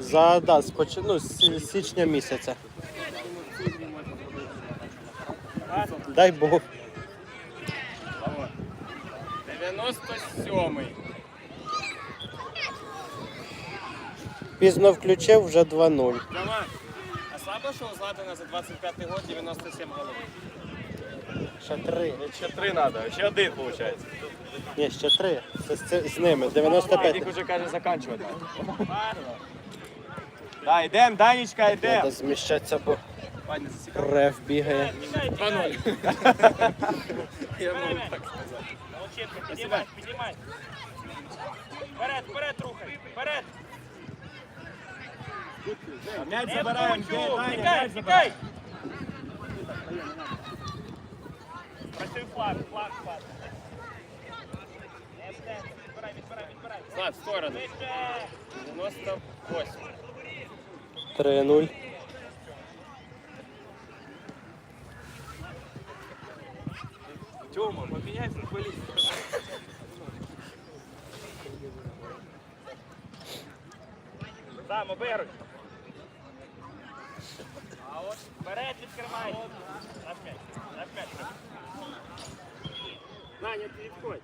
За, да, з, поч... ну, з січня місяця. Дай Бог. 97-й. Пізно включив, вже 2-0. Давай. А слабо, що у Златана за 25 год 97 голов? Ще три. Ще три треба, ще один виходить. Ні, ще три. Це з, з ними. 95. Їх вже каже заканчувати. Да, йдем, Данечка, Треба зміщатися, бо реф бігає. 2-0. Я можу так сказати. Молодчинка, піднімай, піднімай. Вперед, вперед, рухай, вперед. А М'яч забираємо, вкручу, Даня, тікай, м'яч забираємо. тікай. Працюй флаг, флаг, флаг. Відбирай, відбирай, відбирай. Влад, в сторону. 98. 3-0. Тьома, поміняй футболіста. Сам, обируй. А от вперед відкривай. М'яч, наш. Даня, ти відходь.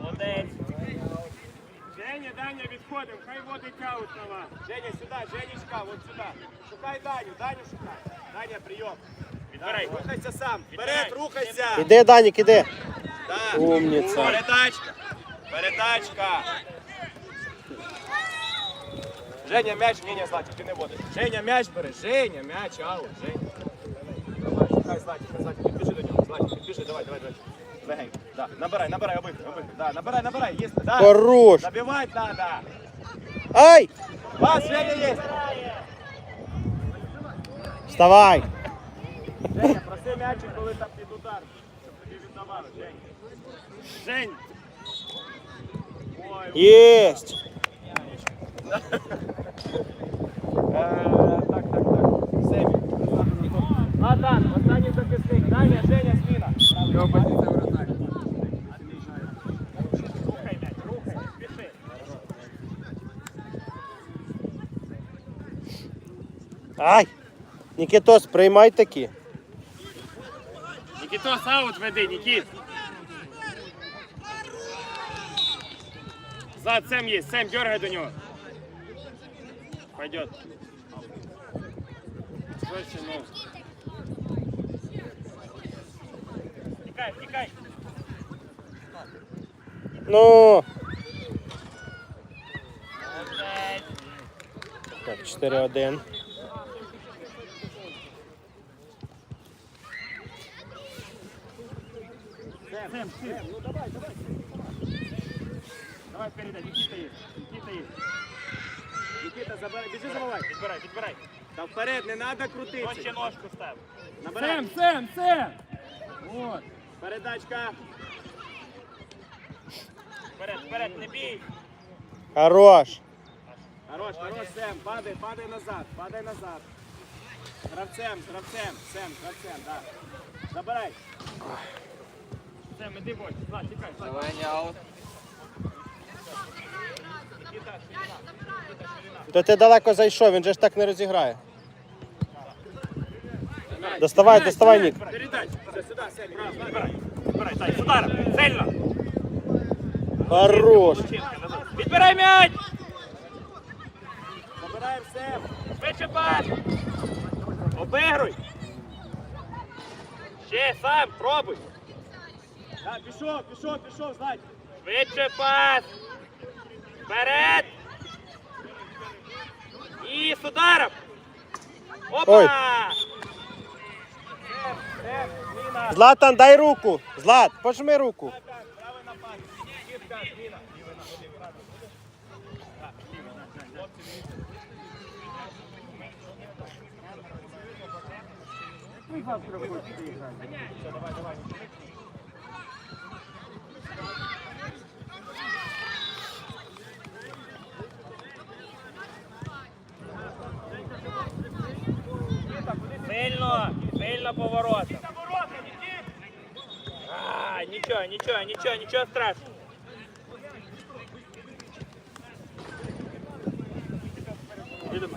Молодець. Женя, Даня, відходимо, хай водить аут на вас. Женя, сюди, Женечка, от сюди. Шукай Даню, Даню шукай. Даня, прийом. Відбирай. Рухайся сам. Вперед, рухайся. Іди, Данік, іди. Умніця. Передачка. Передачка. Женя, м'яч, ні, ні, Златик, ти не водиш. Женя, м'яч бери. Женя, м'яч, аут, Женя. Давай, шукай Златик, Златик, підбіжи до нього. Златик, підбіжи, давай, давай, давай. Легенько. Да, набирай, набирай, обих, обих. Да, набирай, набирай, є. Да. Хорош. Забивать надо. Ай! Вас, Женя, є. Вставай! Женя, проси м'ячик, коли там під удар, щоб тобі віддавали, Жень. Жень! Ой, Єсть! Е, так, так, так. Семі. Адан, останній захисник. Даня, Женя, зміна. Його позиція вратарь. Рухай м'яч, рухай, не спіши. Ай! Нікітос, приймай такі. Нікітос, аут веди, Нікіт. Зад, Сэм есть, Сэм, дергай до него. Пойдет. Слушай, ну. Тикай, тикай. Ну, так, 4-1. Сэм, Сэм, ну давай, давай. Давай передай, Никита есть, Никита есть. Нікіта, забирай, біжи, забивай. Підбирай, підбирай. Та вперед, не треба Ножки крутитися. ножку став. Набирай. Сэм, Сэм! Вот. Передачка. Вперед, вперед, не бій. Хорош. Хорош, хорош, Сем, падай, падай назад, падай назад. Гравцем, з гравцем, Сем, з гравцем, да. Забирай. Сэм, іди бой. Влад, тікай, Влад. Давай, аут. То ти далеко зайшов, він же ж так не розіграє. Доставай, доставай, Нік. Передай. Все, дай, з ударом. Хорош. Підбирай м'яч! Забираємо Сем. Швидше пас! Обигруй! Ще сам, пробуй! Да, пішов, пішов, пішов, знать. Швидше пас! Вперед! І з ударом! Опа! Ой. Златан, дай руку. Злат, пожми руку. Так, так, Сильно! Сильно поворотом! А, нічого, нічого, нічого, нічого страшного. Іди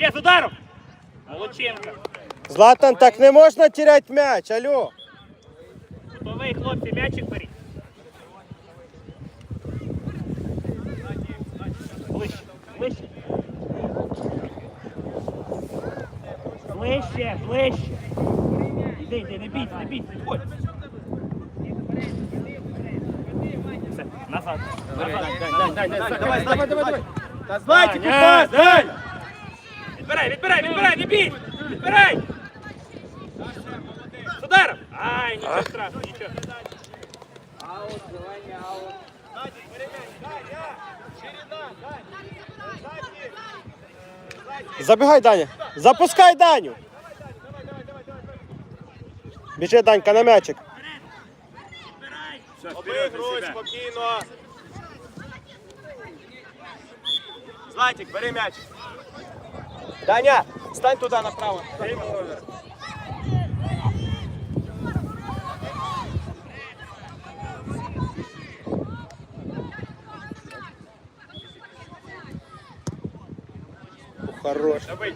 Ще, ще з ударом. Молодчинка. Златан, так не можна теряти м'яч, алло. Готовий, хлопці, м'ячик беріть. Ближче, ближче. Ближче, ближче. Іди, іди, не бійся, не бійся, ходь. Все, назад. Назад. Давай, давай, давай, давай. Та Златику Даня, пас, Даня. Відбирай, відбирай, відбирай, не бійся. Відбирай. З ударом. Ай, нічого страшного, нічого. Даня, перемяй, Даня. Ширина, Даня. Ззаді. Ззаді. Забігай, Даня. Запускай Даню. Давай, давай, давай, давай. Біжи, Данька, на м'ячик. Обігруй спокійно. Златик, бери м'яч. Даня, стань туди направо. Хорош. Давай.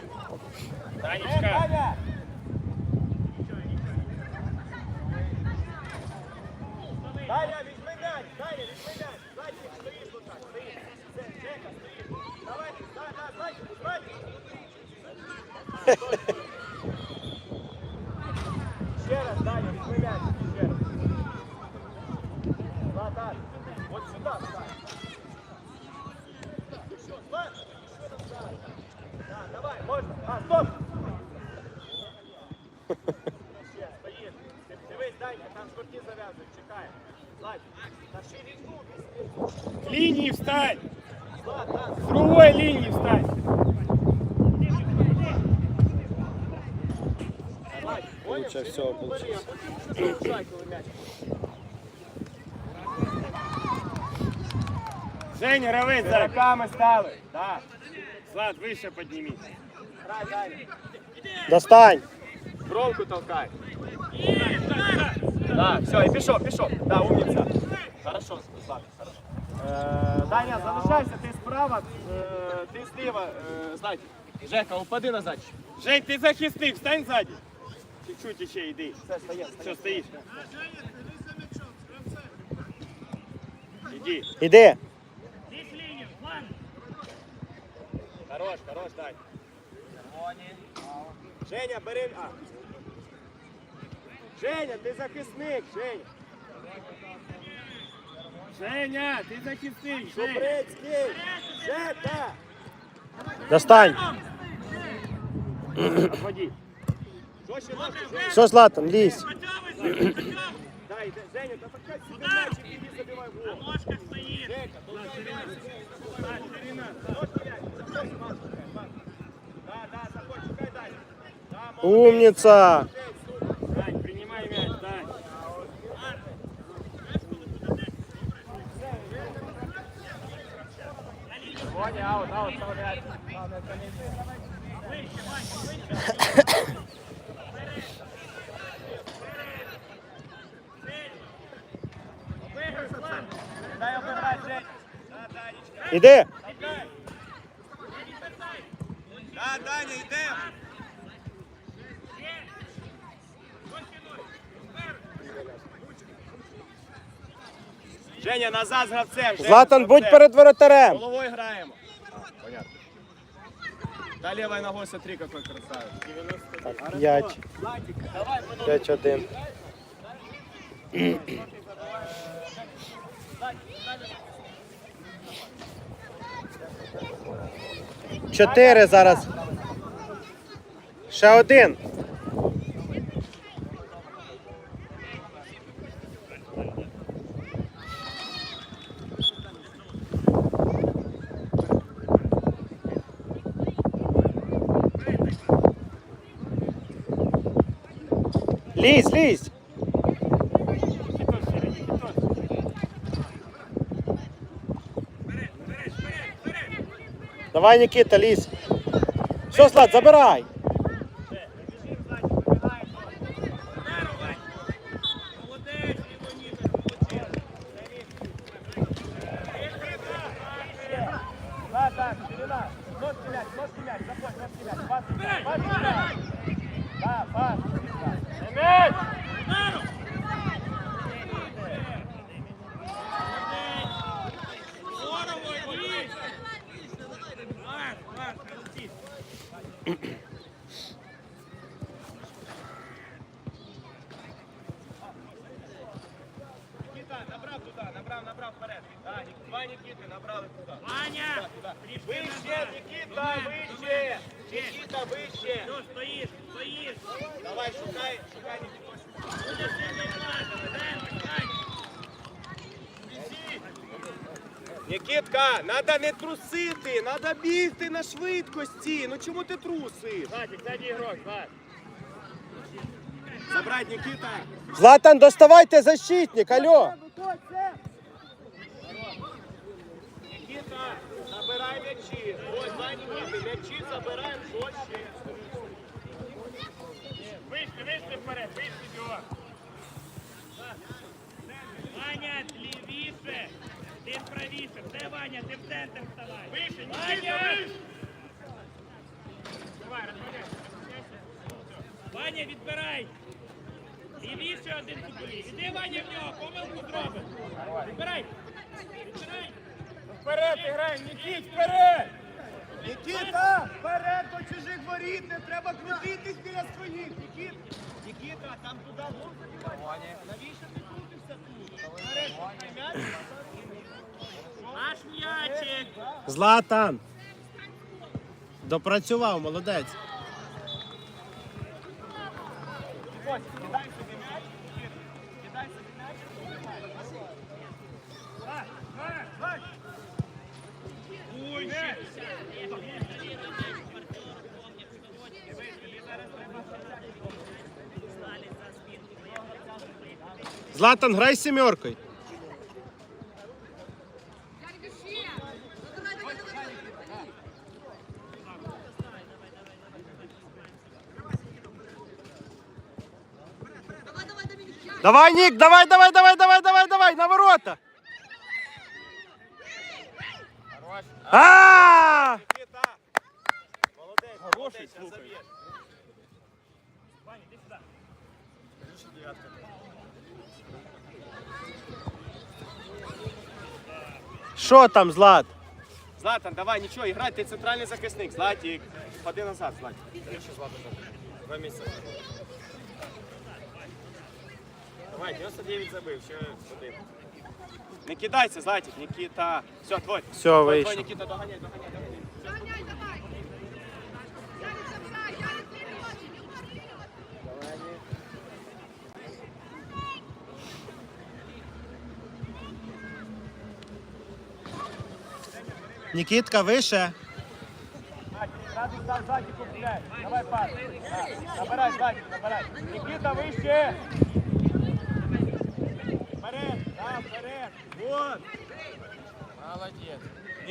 Ще раз, Даня, візьми м'яч, ще раз. Златан, от сюди, встань. Що, Злат? Що там, Злат? Да, давай, можна. А, стоп! Ще, стоїш. Ти Дивись, Данька, там шкурки зав'язують, чекає. Злат, на ширину візьми. Линии встань! Злат, так. С другой линии встань! Лучше коли м'яч. Женя, ровись За руками стали. Да. Влад, выше поднимись. Достань. Бронку толкай. Да, все, і пішов, пішов. Да, умниця. Хорошо, Слав, хорошо. Е, Даня, залишайся, ти справа, е, ти зліва, е, знаєте. Жека, упади назад. Жень, ты захисник, встань сзади. Чуть-чуть еще иди. Все, стає, стає. Все, стоишь. Иди. Іди. Хорош, хорош, Дань. Женя, бери. А. Женя, ти захисник, Женя. Женя, ты захисник, Женя. Шубрицький. Достань. Отводи. Жорстче ножки, Женя. Все, Златан, лізь. Дай, де- Женя, та так сюди м'ячик, іди забивай в гол. Ножка стоит. Жека, толкай м'яч. Ножки м'яч, заходь, Маш, шукай, Маш. Да, да, заходь, шукай далі. Да, молодець, Умніця. молодець, супер. Дань, принимай мяч, Дань. Ваня, аут, аут, молодець. Дай обирай, Жень. Да, Данечка. Іди. Да, Даня, йдемо. Женя, назад з гравцем. Златан, будь перед воротарем. Головой граємо. Понятно. Да, левой ногой смотри, какой красавец. Так, 5. Давай, 5-1. Чотири зараз. Ще один. Лізь, лізь! Давай, Нікіта, лізь. Все, Слад, забирай. Молодець, Лівоніка, Да, да, ширина. Ножки мяч, ножки мяч, заходь, ножки мяч. Пас, пас, пас. Да, пас. Мяч! Здорово, Ліс! Марк, Марк, молодці. Нікіта, набрав туди, набрав, набрав вперед. Да, Ні- два Нікіти набрали туди. Ваня! Вище. Нікіта, вище. Нікіта, вище. Все, стоїш, стоїш. Давай, шукай, шукай Ден. Нікітка, треба не трусити, треба бігти на швидкості. Ну чому ти трусиш? Ззаді, ззаді ігрок, Влад. Забрать Нікіта. Златан, доставайте защитник, алло. Нікіта, забирай м'ячі. Ось два Нікіти, м'ячі забираємо жорстче. Вийшли, вийшли вперед, вийшли. Ваня, лівіше. Ти правіше. Все, Ваня, ти в центр вставай. Вище, Ваня! Давай, розмовляй. Ваня, відбирай. Лівіше один футболіст. Іди, Ваня, в нього, помилку зробиш. Відбирай. Відбирай. Вперед грай, Нікіт, вперед! Нікіта, вперед до чужих воріт, не треба крутитись біля своїх. Нікіт, Нікіта, там туди забивай. Навіщо ти крутишся тут? Нарешті м'яч. Наш м'ячик. Златан. Допрацював, молодець. Ось, Златан, грай сімеркою. Давай, Нік, давай, давай, давай, давай, давай, давай, на ворота. А! Нікіта. Молодець, хороший, слухай. Ваня, іди сюди. Що там, Злат? Златан, давай, нічого, іграй, ти центральний захисник. Златік, ходи назад, Златік. Більше Златан. Два місця. Давай, 99 забив, ще один. Не кидайся, Златік, Нікіта. Все, твой. Все, Твой, твой, вийшов. Нікіта, доганяй, доганяй, доганяй. Нікітка, вище. Ззаді, ззаді, ззаді купляй. Давай, пас. Да, Набирай, ззаді, набирай. Нікіта, вище. Вперед, да, вперед. Вот. Молодец.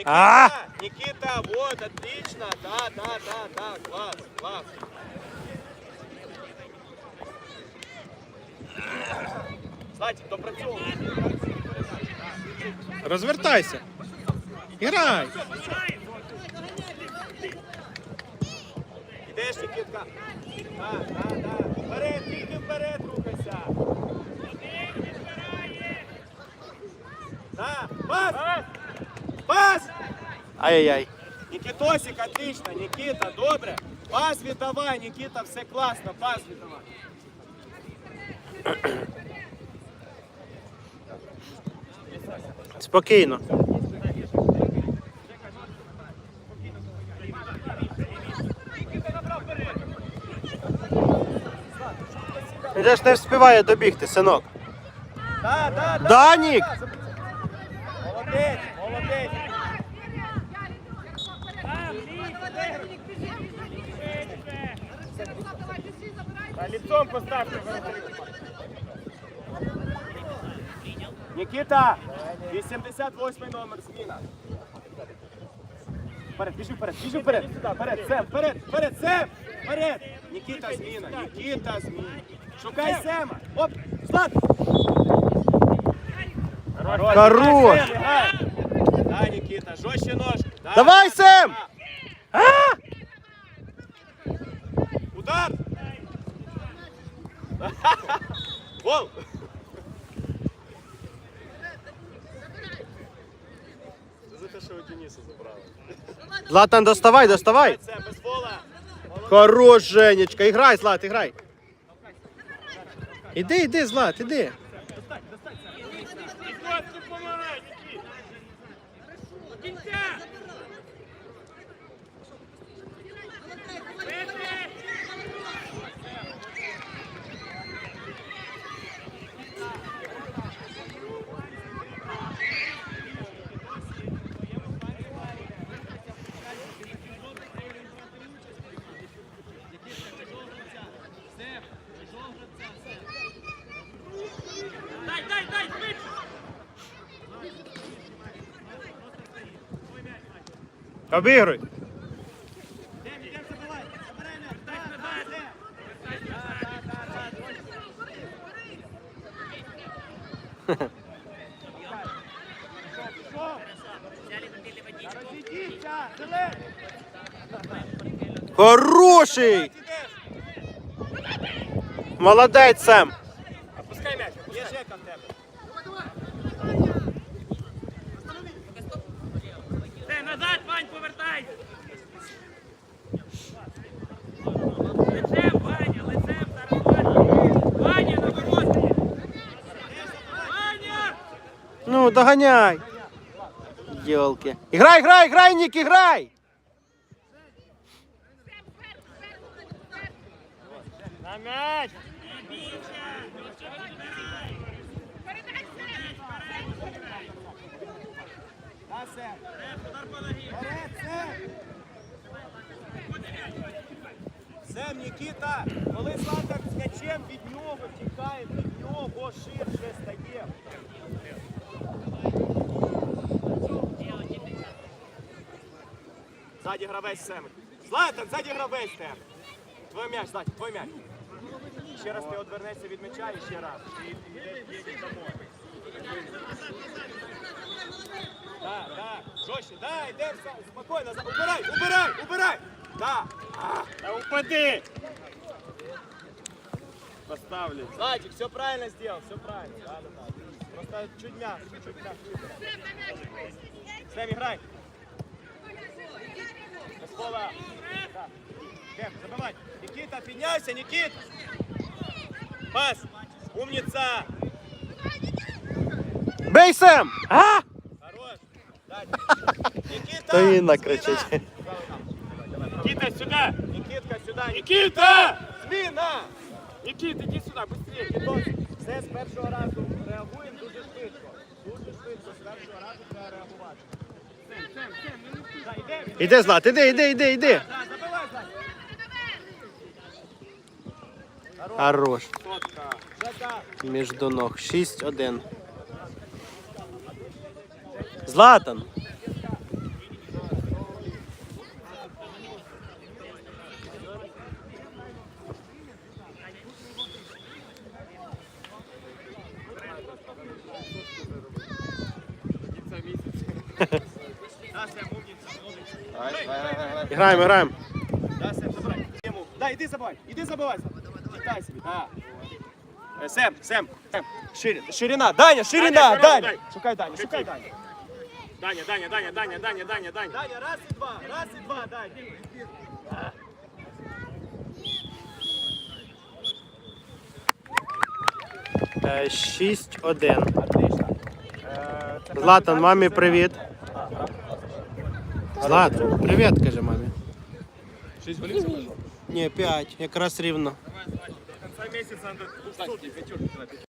А! Никита, Никита, вот, отлично. Да, да, да, да, класс, класс. Златик, допрацьовуй. Розвертайся. Грай. Ідеш, Нікітка. Да, да, да. Вперед, тільки вперед рухайся. Да, пас! Пас! Ай-яй-яй. Нікітосик, отлично, Нікіта, добре. Пас віддавай, Нікіта, все класно, пас віддавай. Спокійно. Він ж не вспіває добігти, синок. Да, да, да. Данік! Молодець, молодець. Там, лізь, Давай, Ярик, біжи, біжи, біжи! Давай, біжи, забирай! Та Стільцом поставте. Нікіта, 88 номер, зміна. Вперед, біжи вперед, біжи вперед. Вперед, Сем, вперед, вперед, Сем! Вперед! Нікіта, зміна, Нікіта, зміна. Шукай Сема. Оп, Злат! Хорош! Хорош! Да, Нікіта, жорстче ножки. Да, Давай, да, Сем! да. Удар! Гол! За те, що у Дениса забрали. Златан, доставай, доставай. Хорош, Женечка. Іграй, Злат, іграй. Іди, іди, Злат, іди. Обігруй. Хороший! Молодець, Сем. Назад, Вань, повертайся. Лицем, Ваня, лицем, зараз Ваня. Ваня, на вороті. Ваня! Ну, доганяй. Йолки. Іграй, грай, грай, Нік, іграй! На м'яч. На Сем. Сем. Нікіта, коли з м'ячем від нього тікає, від нього ширше стає. Ззаді гравець Сем. Златан, ззаді гравець Сем. Твой м'яч, Златан, твой м'яч. Ще раз ти одвернешся від м'яча і ще раз. І йде- йде домой. Да, да, жорстче, да, спокійно, за- убирай, убирай, убирай! Да. А, да упади! Поставлю. Златик, все правильно сделал, все правильно. Да, да, да. Просто чуть мягче, чуть мягче. Сэм, играй. Пола. Да. Кэм, забывай. Никита, подняйся, Никита. Пас. Умница. Бей, Сем! А? Никита. Інна кричить. Никита, сюда! Никитка, сюда! Никита! Зміна! Никита, иди сюда, быстрее! Кітос, все з першого разу реагуємо дуже швидко. Дуже швидко з першого разу треба реагувати. Іди, Злат, іди, іди, іди, іди. Забивай, Злат. Хорош. Сотка. Між до ног. 6-1. Златан. Граємо, граємо. Да, іди забивай, іди забивай. Читай собі, да. Е, Сем, Сем, Сем. Шири, ширина, Даня, ширина, Даня, Даня. Даня. Шукай шукай Даню. Даня, Даня, Даня, Даня, Даня, Даня, Даня. Даня, раз і два, раз і два, Даня. Е, 6-1. Отлично. Е, це Златан, мамі привіт. Злат, привіт, каже мамі. Шість голів забив? Ні, 5, якраз рівно. До кінця місяця треба двохсотки, п'ятерки.